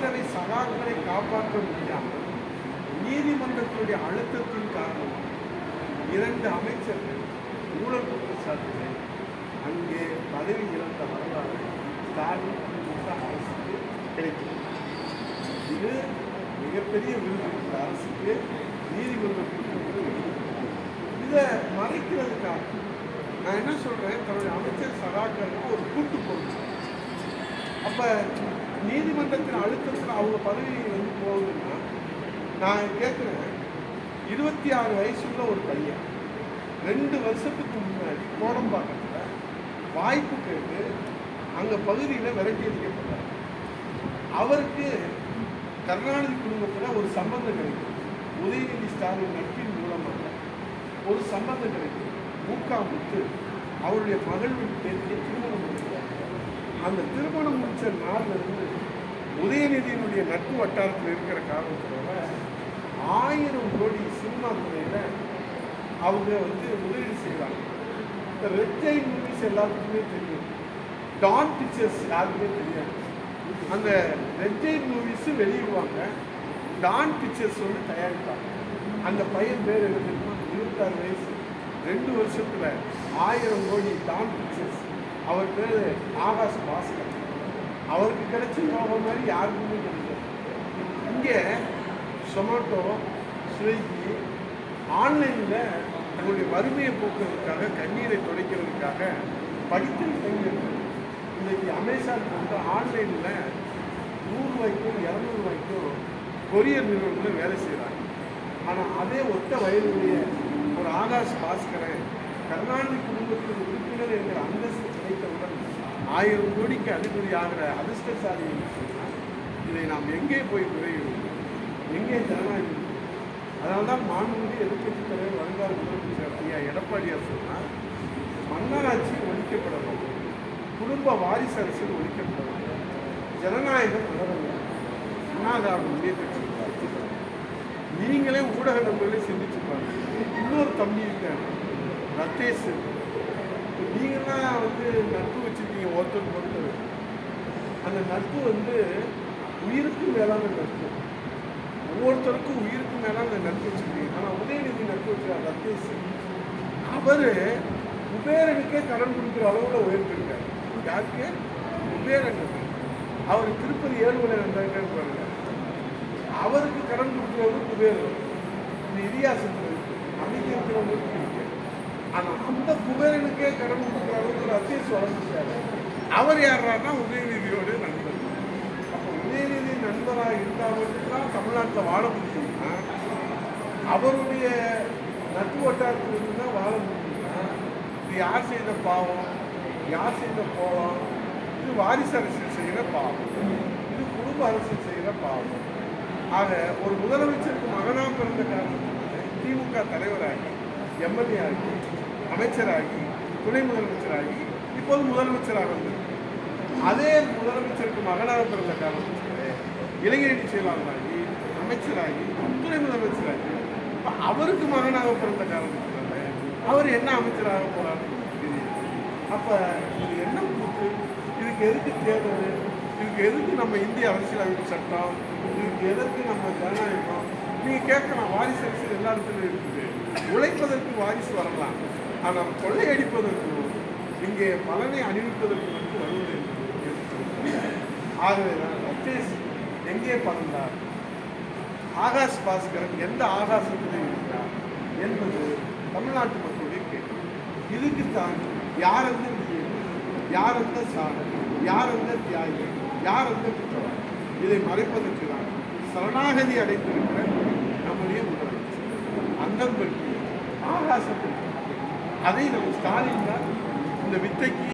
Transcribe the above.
அமைச்சரவை சகாக்களை காப்பாற்ற முடியாமல் நீதிமன்றத்தினுடைய அழுத்தத்தின் காரணமாக இரண்டு அமைச்சர்கள் ஊழல் குற்றச்சாட்டுகளை அங்கே பதவி இழந்த வரலாறு ஸ்டாலின் திமுக அரசுக்கு கிடைத்தது. இது மிகப்பெரிய விருது இந்த அரசுக்கு நீதிமன்றம் இதை மறைக்கிறதுக்காக நான் என்ன சொல்றேன்? தன்னுடைய அமைச்சர் சகாக்களுக்கு ஒரு கூட்டு பொருள் அப்போ நீதிமன்றத்தின் அழுத்தத்தில் அவங்க பதவி வந்து போகுதுன்னா நான் கேட்குறேன் இருபத்தி ஆறு வயசுள்ள ஒரு பையன் ரெண்டு வருஷத்துக்கு முன்னாடி கோடம்பாக்கத்தில் வாய்ப்பு கேட்டு அங்கே பகுதியில் விரட்டி அடிக்கப்பட்டார். அவருக்கு கருணாநிதி குடும்பத்தில் ஒரு சம்பந்தம் கிடைக்கும். உதயநிதி ஸ்டாலின் நட்பின் மூலமாக ஒரு சம்பந்தம் கிடைக்கும். மூக்காமுத்து அவருடைய மகள் பேருக்கு திருமணம் முடிக்கிறாங்க அந்த திருமணம் முடித்த நாள்லேருந்து உதயநிதியினுடைய நட்பு வட்டாரத்தில் இருக்கிற காரணத்தினால ஆயிரம் கோடி சினிமா துறையில் அவங்க வந்து முதலீடு செய்வாங்க இந்த ரெட்ஜை மூவிஸ் எல்லாத்துக்குமே தெரியும். டான் பிக்சர்ஸ் யாருக்குமே தெரியாது. அந்த ரெட்ஜை மூவிஸு வெளியிடுவாங்க டான் பிக்சர்ஸ் வந்து தயாரிப்பாங்க. அந்த பையன் பேர் என்ன இருபத்தாறு வயசு. ரெண்டு வருஷத்தில் ஆயிரம் கோடி டான் பிக்சர்ஸ் அவர் பேர் ஆகாஷ் பாஸ்கர். அவருக்கு கிடைச்ச யோகம் மாதிரி யாருக்குமே கிடைக்காது இங்கே சொமேட்டோ ஸ்விக்கி ஆன்லைனில் தங்களுடைய வறுமையை போக்குறதுக்காக கண்ணீரை துடைக்கிறதுக்காக படித்த இளைஞர்கள் அமேசான் வந்து ஆன்லைனில் நூறுரூவாய்க்கும் இரநூறுவாய்க்கும் கொரியர் நிறுவனத்தில் வேலை செய்கிறாங்க ஆனால் அதே ஒத்த வயதுடைய ஒரு ஆகாஷ் பாஸ்கரன் கருணாநிதி குடும்பத்தின் உறுப்பினர் என்கிற அந்தஸ்து கிடைத்தவுடன் ஆயிரம் கோடிக்கு அதிபதி ஆகிற அதிர்ஷ்டசாலி என்று சொன்னால் இதை நாம் எங்கே போய் குறையிடும் எங்கே ஜனநாயகம் அதனால தான் மாண்புமிகு எதிர்கட்சித் தலைவர் வருங்கால முதலமைச்சர் ஐயா எடப்பாடியார் சொன்னால் மன்னராட்சி ஒழிக்கப்பட வேண்டும் குடும்ப வாரிசு அரசியல் ஒழிக்கப்பட வேண்டும் ஜனநாயகம் வளர வேண்டும். அண்ணாதார முன்னேற்ற நீங்களே ஊடக நண்பர்களே சிந்திச்சு பாருங்க. இன்னொரு தம்பி இருக்காரு ரத்தேஷ். நீங்களாம் வந்து நட்பு வச்சுருக்கீங்க ஒருத்தர் ஒருத்தர் அந்த நட்பு வந்து உயிருக்கு மேலான நட்பு. ஒவ்வொருத்தருக்கும் உயிருக்கு மேலான நட்பு வச்சிருக்கீங்க. ஆனால் உதயநிதி நட்பு வச்சிருக்கார் ரத்தேஷ் அவர் குபேரனுக்கே கடன் கொடுக்குற அளவில் உயர்ந்திருக்காரு. யாருக்கு? குபேரனுக்கு. அவர் திருப்பதி ஏழுமலை வந்தாங்கன்னு பாருங்க. அவருக்கு கடன் கொடுக்குறவரு குபேரன் இந்த இதிகாசத்தில் இருக்கு. ஆனால் அந்த குபேரனுக்கே கடன் கொடுக்குற அளவுக்கு ரத்தேஷ் வளர்ந்துட்டாரு அவர் யாருன்னா உதயநிதியோட நண்பர். அப்போ உதயநிதி நண்பராக இருந்தால் மட்டும்தான் தமிழ்நாட்டில் வாழ முடியும்னா அவருடைய நட்பு வட்டாரத்தில் இருந்து தான் வாழ முடியும்னா இது யார் செய்த பாவம்? யார் செய்த கோலம்? இது வாரிசு அரசியல் செய்கிற பாவம். இது குடும்ப அரசியல் செய்கிற பாவம். ஆக ஒரு முதலமைச்சருக்கு மகனாக பிறந்த காரணத்தினால திமுக தலைவராகி எம்எல்ஏ ஆகி அமைச்சராகி துணை முதலமைச்சராகி இப்போது முதலமைச்சராக வந்தது அதே முதலமைச்சருக்கு மகனாக பிறந்த காரணத்தினால இளைஞரணி செயலாளராகி அமைச்சராகி துணை முதலமைச்சராகி இப்போ அவருக்கு மகனாக பிறந்த காரணத்தினால அவர் என்ன அமைச்சராக போறாருன்னு அப்போ இது என்ன கூத்து? இதுக்கு எதுக்கு தேர்தல்? இதுக்கு எதுக்கு நம்ம இந்திய அரசியலமைப்பு சட்டம்? இதுக்கு எதற்கு நம்ம ஜனநாயகம்? நீங்கள் கேட்கலாம் வாரிசு அரசியல் எல்லா இடத்துலையும் இருக்குது. உழைப்பதற்கு வாரிசு வரலாம். ஆனால் கொள்ளையடிப்பதற்கும் இங்கே பலனை அணிவிப்பதற்கு வந்து வருவது ஆகவே தான் ரத்தேஷ் எங்கே பறந்தார்? ஆகாஷ் பாஸ்கரன் எந்த ஆகாசத்தில் இருக்கிறார் என்பது தமிழ்நாட்டு மக்களுடைய கேள்வி. இதுக்குத்தான் யார் அந்த யார் அந்த சாதனை யார் அந்த தியாகி யார் அந்த குற்றவாளி? இதை மறைப்பதற்கு தான் சரணாகதி அடைந்திருக்கிற நம்முடைய முதலமைச்சர். அந்த பற்றி ஆகாசப்பட்டு அதை நம்ம ஸ்டாலின் தான் இந்த வித்தைக்கு